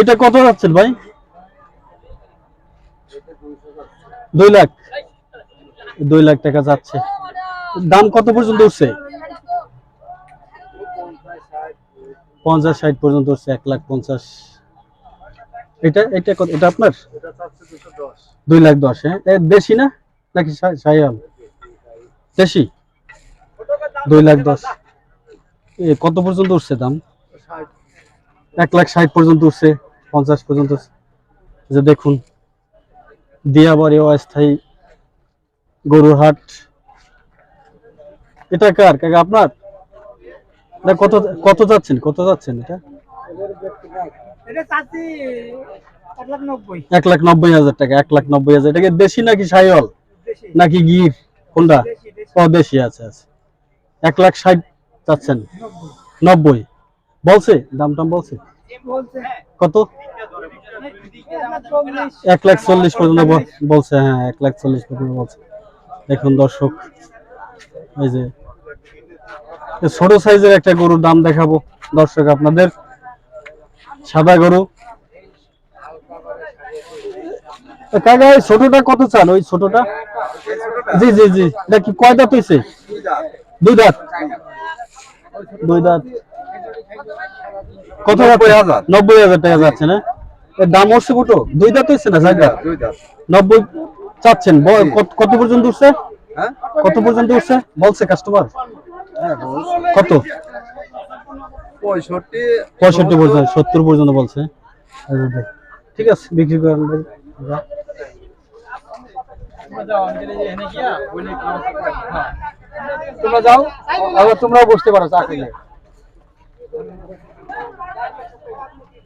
এটা কত যাচ্ছেন ভাই? দুই লাখ। দুই লাখ টাকা যাচ্ছে। দাম কত পর্যন্ত উঠছে? পঞ্চাশ ষাট পর্যন্ত উঠছে, এক লাখ পঞ্চাশ। এটা এটা কত? এটা আপনার? দুই লাখ দশ হ্যাঁ? দেশি না? নাকি সাইয়াল দেশি? দুই লাখ দশ। কত পর্যন্ত উঠছে দাম? এক লাখ ষাট পর্যন্ত উঠছে পঞ্চাশ পর্যন্ত। যে দেখুন দিয়াবাড়ি অস্থায়ী গরুর হাট। এটা কার? কাকা আপনার? না কত কত যাচ্ছেন? কত যাচ্ছেন এটা? এক লাখ নব্বই। হাজার টাকা এক লাখ নব্বই হাজার টাকা। দেশি নাকি বেশি নাকি গির? কোনটা? ও দেশি। আছে আছে এক লাখ ষাট যাচ্ছেন। নব্বই। বলছে দাম টাম বলছে? কত? এক লাখ চল্লিশ পর্যন্ত বলছে হ্যাঁ এক লাখ চল্লিশ পর্যন্ত বলছে। দেখুন দর্শক, এই যে ছোট সাইজের একটা গরুর দাম দেখাবো দর্শক আপনাদের। সাদা গরু। এই ছোটটা কত চান? ওই ছোটটা? জি জি জি। কি কয় দাঁত হয়েছে দুই দাঁত। দুই দাঁত। কত নব্বই হাজার? নব্বই হাজার টাকা যাচ্ছে না? এর দাম হচ্ছে কত? দুই দাঁত হয়েছে না নব্বই চাচ্ছেন। কত- পর্যন্ত উঠছে? হ্যাঁ? কত পর্যন্ত উঠছে? বলছে কাস্টমার কত? পঁয়ষট্টি। পঁয়ষট্টি পর্যন্ত সত্তর পর্যন্ত বলছে। ঠিক আছে বিক্রি করেন তোমরা যাও আবার তোমরাও বসতে পারো চা খেলে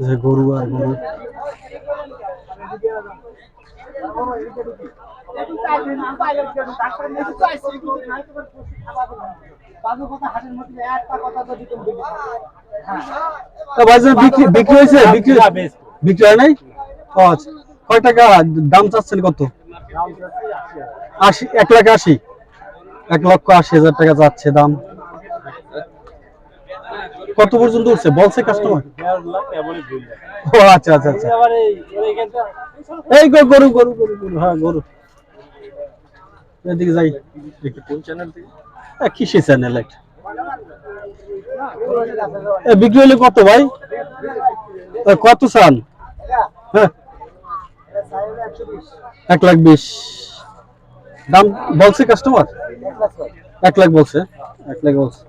যে গরু আর গরু। বিক্রি হয়েছে? বিক্রি বিক্রি হয় নাই? আচ্ছা। টাকা দাম চাচ্ছেন কত? আশি, এক লাখ আশি। এক লক্ষ আশি হাজার টাকা যাচ্ছে দাম। কত পর্যন্ত উঠছে? বলছে কাস্টমার ও আচ্ছা আচ্ছা আচ্ছা। এই গরু গরু গরু গরু হ্যাঁ গরু। এদিকে যাই। কোন চ্যানেল থেকে কিসে চ্যানেল একটা বিক্রি হলে কত ভাই? কত চান? হ্যাঁ। এক লাখ বিশ। দাম বলছে কাস্টমার এক লাখ বলছে? এক লাখ বলছে।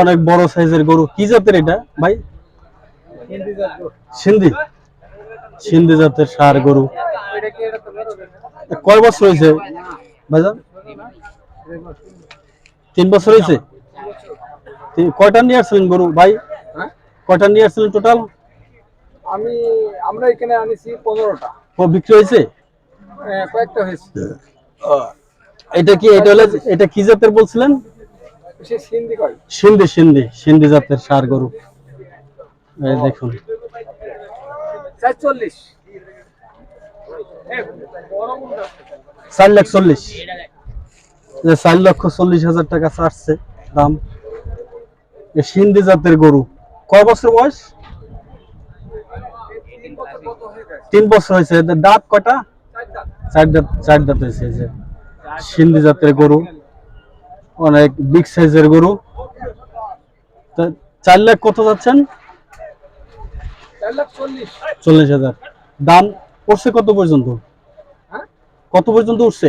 অনেক বড় সাইজের গরু। কি জাতের এটা ভাই? সিন্ধি। সিন্ধি জাতের সার গরু। কয় বছর হয়েছে ভাইজান? তিন বছর হয়েছে? কয়টা নিয়ে আসছিলেন গরু ভাই? হ্যাঁ? কয়টা নিয়ে আসছিলেন টোটাল আমি আমরা এখানে আনিছি পনেরোটা। ও বিক্রি হয়েছে? হ্যাঁ, কয়েকটা হয়েছে। এটা কি এটা হলে এটা কি জাতের বলছিলেন? সিন্ধি সিন্ধি সিন্ধি জাতের সার গরু। দেখুন। চার লাখ চল্লিশ। চার লক্ষ চল্লিশ হাজার টাকা চাচ্ছে দাম। সিন্ধি জাতের গরু। কয় বছর বয়স? তিন বছর হয়েছে। দাঁত কটা চার দাঁত। চার দাঁত হয়েছে যে। সিন্ধি জাতের গরু, অনেক বিগ সাইজের গরু। চার লাখ কত যাচ্ছেন? চল্লিশ হাজার। দাম উঠছে কত পর্যন্ত? কত পর্যন্ত উঠছে?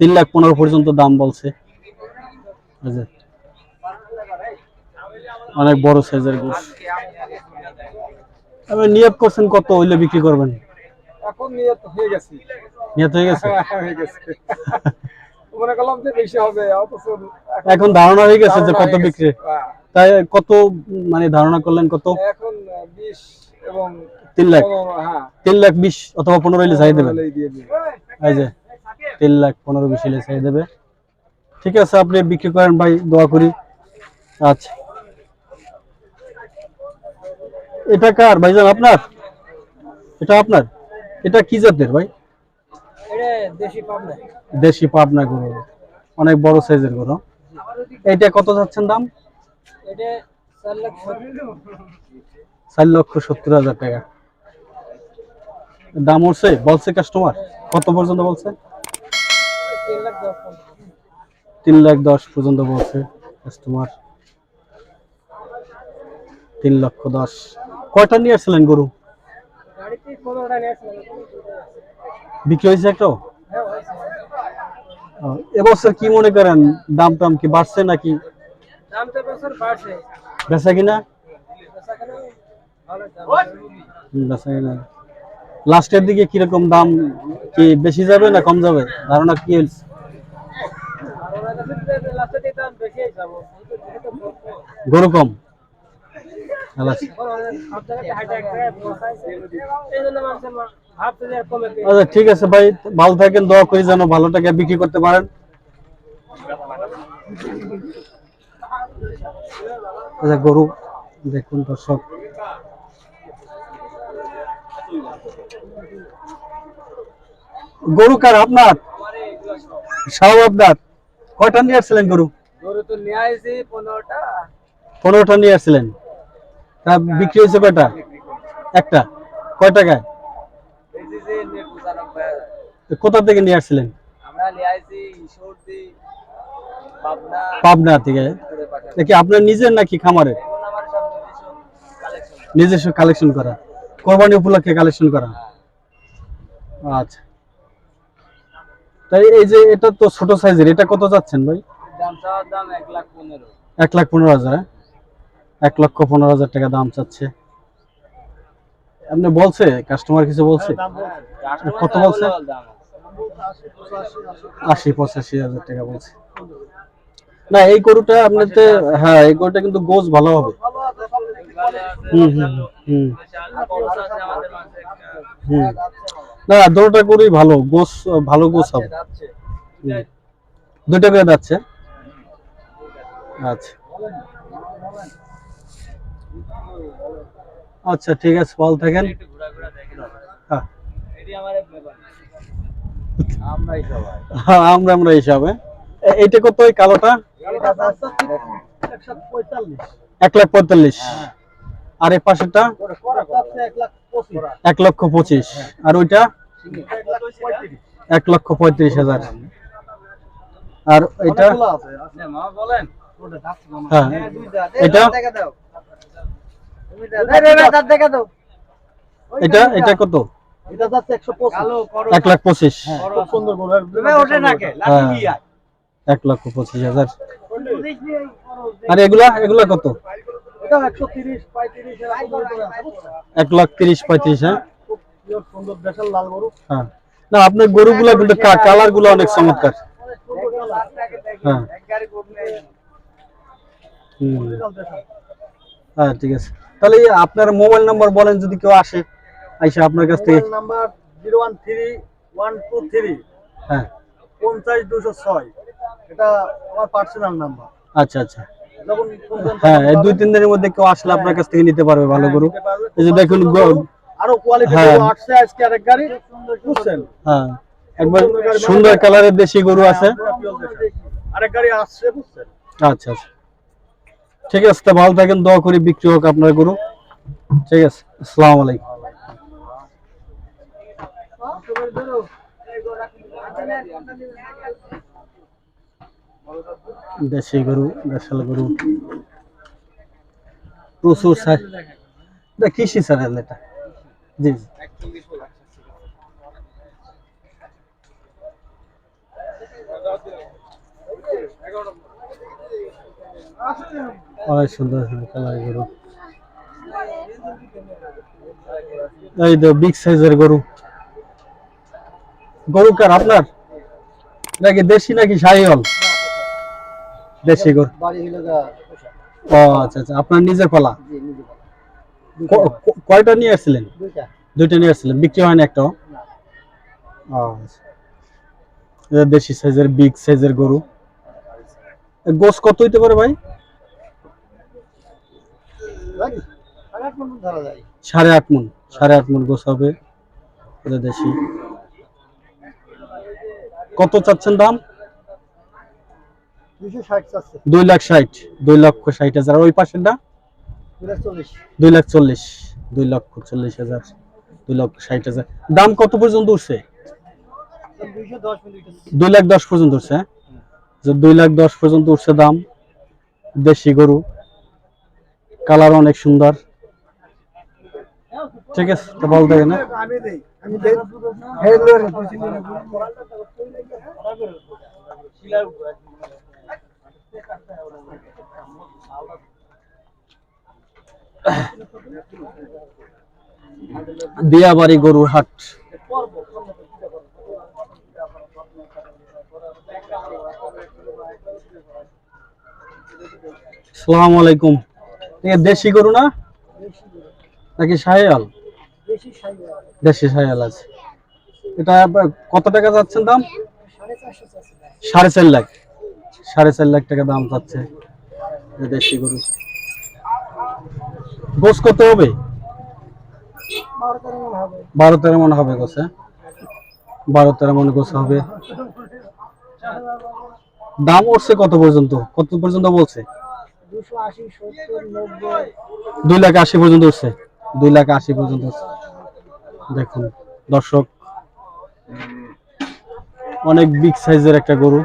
তিন লাখ পনেরো পর্যন্ত দাম বলছে। অনেক বড় সাইজের গোস আপনি নিয়োগ করছেন কত হইলে বিক্রি করবেন? এখন হয়ে গেছি। নিয়ত হয়ে গেছে? হয়ে গেছে। মনে করলাম যে বেশি হবে অথচ এখন ধারণা হয়ে গেছে যে কত বিক্রি হ্যাঁ। তাই কত মানে ধারণা করলেন কত? এখন বিশ এবং তিন লাখ। হ্যাঁ। তিন লাখ বিশ অথবা পনেরো হইলে চাই। এই যে তিন লাখ পনেরো বিশ হলে চাই দেবে। ঠিক আছে আপনি বিক্রি করেন ভাই দোয়া করি। আচ্ছা। এটা কার? ভাইজান আপনার? এটা আপনার? এটা কি জাতের ভাই? দেশি পাবনা। গরু। অনেক বড় সাইজের গরু। এটা কত যাচ্ছেন দাম? চার লক্ষ সত্তর হাজার টাকা। দাম উঠছে? বলছে কাস্টমার কত পর্যন্ত বলছে? তিন লাখ দশ পর্যন্ত। বলছে কাস্টমার তিন লক্ষ দশ। কয়টা নিয়ে আসছিলেন গরু গাড়িতে পনেরোটা নিয়ে আসলাম বিক্রি হয়েছে একটাও এবছর কি মনে করেন দাম টাম কি বাড়ছে নাকি? বেচা কিনা? লাস্টের দিকে কীরকম দাম কি বেশি যাবে না কম যাবে? ধারণা কি গরু কম? আচ্ছা ঠিক আছে ভাই ভালো থাকেন দোয়া করি যেন ভালো টাকা বিক্রি করতে পারেন। আচ্ছা গরু দেখুন দর্শক। গরু কার আপনার? সব আপনার? কয়টা নিয়ে আসছিলেন গরু? গরু তো নিয়ে আসি পনেরোটা। পনেরোটা নিয়ে আসছিলেন। তা বিক্রি হয়েছে কয়টা? একটা। কয় টাকায়? কোথা থেকে নিয়ে আসছিলেন? পাবনা। থেকে। দেখি আপনার নিজের নাকি খামারের নিজস্ব কালেকশন করা। কোরবানি উপলক্ষে কালেকশন করা। আচ্ছা। তাই এই যে এটা তো ছোট সাইজের এটা কত যাচ্ছেন ভাই? লাখ পনেরো। এক লাখ পনেরো হাজার হ্যাঁ? এক লক্ষ পনেরো হাজার টাকা দাম চাচ্ছে। আপনি বলছে? কাস্টমার কিছু বলছে? কত বলছে? আশি পঁচাশি হাজার টাকা বলছে। না এই গরুটা আপনাতে হ্যাঁ এই গরুটা কিন্তু গোছ ভালো হবে। হুম হুম হুম হুম। না দুটোটা গরুই ভালো গোছ ভালো গোছ হবে। দুইটা করে যাচ্ছে। আচ্ছা। আচ্ছা ঠিক আছে ভালো থাকেন হ্যাঁ। আমরাই হ্যাঁ, আমরা আমরা হিসাবে এইটা কত ওই কালোটা? এক লাখ পঁয়তাল্লিশ। আর এই পাশেরটা? এক লক্ষ পঁচিশ। আর ওইটা? এক লক্ষ পঁয়ত্রিশ হাজার। আর এটা হ্যাঁ। এটা? এটা এটা কত? এক লাখ পঁচিশ। হ্যাঁ এক লক্ষ পঁচিশ হাজার। আর এগুলা এগুলা কত? এক লাখ তিরিশ পঁয়ত্রিশ হ্যাঁ? হ্যাঁ। না আপনার গরুগুলা কিন্তু কালারগুলো অনেক চমৎকার। হ্যাঁ। হ্যাঁ ঠিক আছে। তাহলে আপনার মোবাইল নাম্বার বলেন যদি কেউ আসে আইসা আপনার কাছ থেকে। Number zero one three one two three হ্যাঁ। পঞ্চাশ দুশো ছয়। এটা আমার পার্সোনাল নাম্বার। আচ্ছা আচ্ছা। হ্যাঁ এই দুই তিন দিনের মধ্যে কেউ আসলে আপনার কাছ থেকে নিতে পারবে ভালো গরু। নিতে পারবে। এই যে দেখুন আরও কোয়ালিটি হ্যাঁ। আসছে আজকে আরেক গাড়ি। বুঝছেন হ্যাঁ। একবার সুন্দর কালারের দেশি গরু আছে। আরেক গাড়ি আসছে বুঝছেন আচ্ছা আচ্ছা। ঠিক আছে, তা ভালো থাকেন, দোয়া করি বিক্রি হোক আপনার গরু। ঠিক আছে, আসসালামু আলাইকুম। দেশি গরু, দেশাল গরু। প্রচুর সার এটা কৃষি স্যার এটা। জি জি। অনেক সুন্দর কালার গরু। এই তো বিগ সাইজের গরু। গরু কার আপনার? নাকি দেশি নাকি শাহিওয়াল দেশি গরু। ও আচ্ছা আচ্ছা আপনার নিজের ক- কয়টা নিয়ে আসছিলেন? দুইটা নিয়ে আসছিলেন, বিক্রি হয় না একটাও ও আচ্ছা। দেশি সাইজের বিগ সাইজের গরু। গোস কত হইতে পারে ভাই আরেক মন ধরা যায় সাড়ে আট মন সাড়ে আট মন গোস হবে দেশি। কত চাচ্ছেন দাম? দুই লাখ ষাট দুই লক্ষ ষাট হাজার। ওই পাশেরটা দুই লাখ চল্লিশ। দুই লক্ষ চল্লিশ হাজার দুই লক্ষ ষাট হাজার। দাম কত পর্যন্ত উঠছে? দুই লাখ দশ পর্যন্ত উঠছে হ্যাঁ? দুই লাখ দশ পর্যন্ত উঠছে দাম দেশি গরু। কালার অনেক সুন্দর। ঠিক আছে, তো বলতে হবে না। আমি দেই আমি দেই হেলো রে বুঝি না দিয়াবাড়ি গরুর হাট। সালাম আলাইকুম। এ দেশি গরু না? নাকি সাহেয়াল? দেশি সাহেয়াল। আছে। এটা কত টাকা যাচ্ছেন দাম? সাড়ে চার লাখ। সাড়ে চার লাখ টাকা দাম এই দেশি গরু। গোস কত হবে? বারো তেরো মন হবে। বারো তেরো মন হবে গোস হ্যাঁ? বারো তেরো মন গোস হবে। দাম উঠছে কত পর্যন্ত? কত পর্যন্ত বলছে? দুশো আশি সত্তর নব্বই। দুই লাখ আশি পর্যন্ত উঠছে দুই লাখ আশি পর্যন্ত উঠছে। দেখুন দর্শক অনেক বিগ সাইজের একটা গরু।